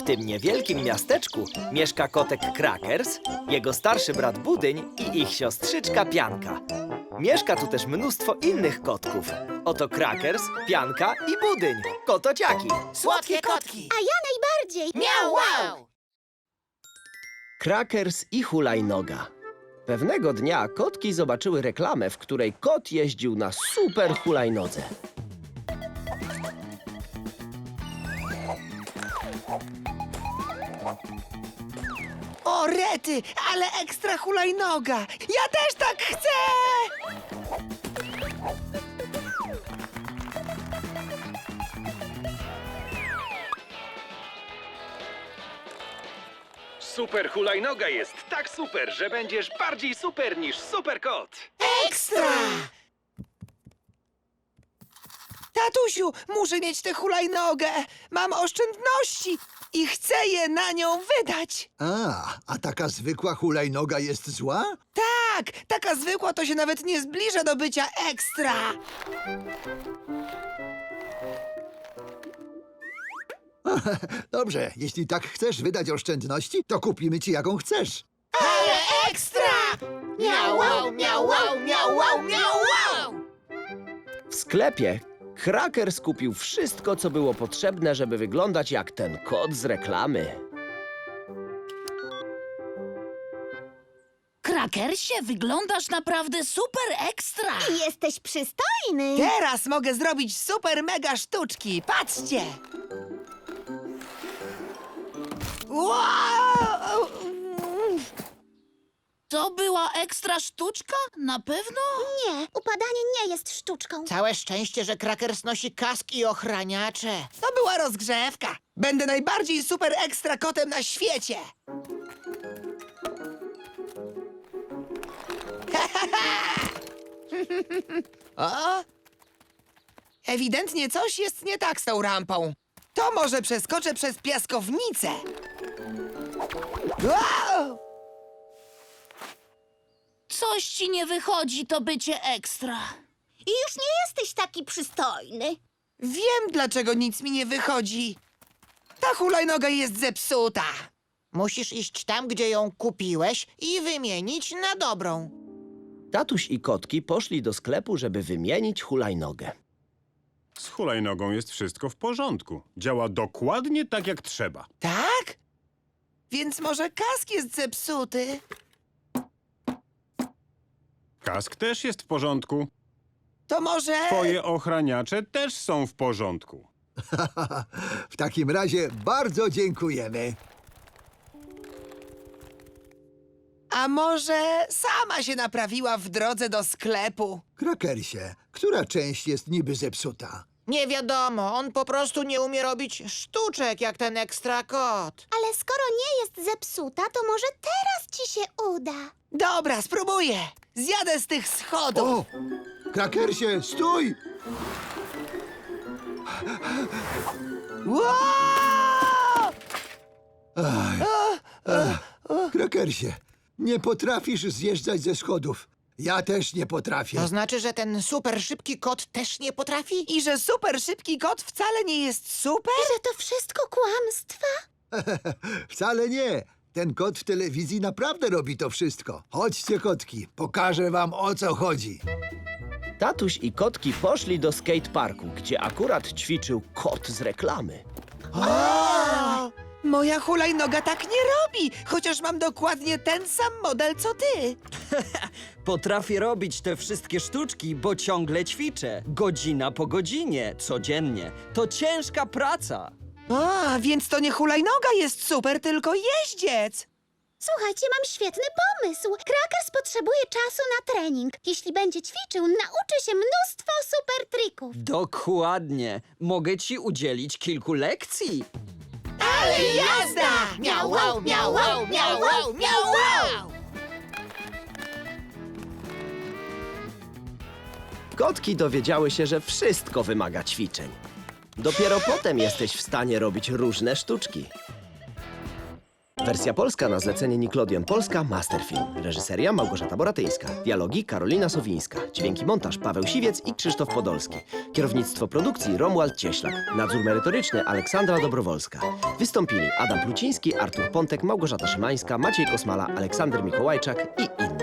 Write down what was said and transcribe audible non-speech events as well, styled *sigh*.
W tym niewielkim miasteczku mieszka kotek Krakers, jego starszy brat Budyń i ich siostrzyczka Pianka. Mieszka tu też mnóstwo innych kotków. Oto Krakers, Pianka i Budyń, kotociaki. Słodkie kotki! A ja najbardziej! Miau, wow! Krakers i hulajnoga. Pewnego dnia kotki zobaczyły reklamę, w której kot jeździł na super hulajnodze. O, rety, ale ekstra hulajnoga! Ja też tak chcę! Super hulajnoga jest tak super, że będziesz bardziej super niż super kot. Ekstra! Tatusiu, muszę mieć tę hulajnogę! Mam oszczędności i chcę je na nią wydać! A, a taka zwykła hulajnoga jest zła? Tak, taka zwykła to się nawet nie zbliża do bycia ekstra! *laughs* Dobrze, jeśli tak chcesz wydać oszczędności, to kupimy ci jaką chcesz. Ale ekstra! Miau, wow, miau, wow, miau, wow, miau, wow! W sklepie Krakers kupił wszystko, co było potrzebne, żeby wyglądać jak ten kot z reklamy. Krakersie, wyglądasz naprawdę super ekstra! Jesteś przystojny! Teraz mogę zrobić super mega sztuczki. Patrzcie! Wow! To była ekstra sztuczka? Na pewno? Nie, upadanie nie jest sztuczką. Całe szczęście, że Krakers nosi kask i ochraniacze. To była rozgrzewka. Będę najbardziej super ekstra kotem na świecie. *laughs* o? Ewidentnie coś jest nie tak z tą rampą. To może przeskoczę przez piaskownicę. Wow! Coś ci nie wychodzi, to bycie ekstra. I już nie jesteś taki przystojny. Wiem, dlaczego nic mi nie wychodzi. Ta hulajnoga jest zepsuta. Musisz iść tam, gdzie ją kupiłeś i wymienić na dobrą. Tatuś i kotki poszli do sklepu, żeby wymienić hulajnogę. Z hulajnogą jest wszystko w porządku. Działa dokładnie tak, jak trzeba. Tak? Więc może kask jest zepsuty? Kask też jest w porządku. To może... Twoje ochraniacze też są w porządku. *laughs* w takim razie bardzo dziękujemy. A może sama się naprawiła w drodze do sklepu? Krakersie, która część jest niby zepsuta? Nie wiadomo, on po prostu nie umie robić sztuczek jak ten ekstra kot. Ale skoro nie jest zepsuta, to może teraz ci się uda. Dobra, spróbuję. Zjadę z tych schodów. O! Krakersie, stój! Krakersie, nie potrafisz zjeżdżać ze schodów. Ja też nie potrafię. To znaczy, że ten super szybki kot też nie potrafi? I że super szybki kot wcale nie jest super? Że to wszystko kłamstwa? *laughs* Wcale nie. Ten kot w telewizji naprawdę robi to wszystko. Chodźcie, kotki, pokażę wam o co chodzi. Tatuś i kotki poszli do skateparku, gdzie akurat ćwiczył kot z reklamy. Moja hulajnoga tak nie robi, chociaż mam dokładnie ten sam model co ty. *laughs* Potrafię robić te wszystkie sztuczki, bo ciągle ćwiczę. Godzina po godzinie, codziennie. To ciężka praca. A, więc to nie hulajnoga jest super, tylko jeździec. Słuchajcie, mam świetny pomysł. Krakers potrzebuje czasu na trening. Jeśli będzie ćwiczył, nauczy się mnóstwo super trików. Dokładnie. Mogę ci udzielić kilku lekcji. Ale jazda! Miau, wow, miau, wow, miau, wow, miau, wow! Kotki dowiedziały się, że wszystko wymaga ćwiczeń. Dopiero potem jesteś w stanie robić różne sztuczki. Wersja polska na zlecenie Nickelodeon Polska Masterfilm. Reżyseria Małgorzata Boratyńska. Dialogi Karolina Sowińska. Dźwięki montaż Paweł Siwiec i Krzysztof Podolski. Kierownictwo produkcji Romuald Cieślak. Nadzór merytoryczny Aleksandra Dobrowolska. Wystąpili Adam Pluciński, Artur Pontek, Małgorzata Szymańska, Maciej Kosmala, Aleksander Mikołajczak i inni.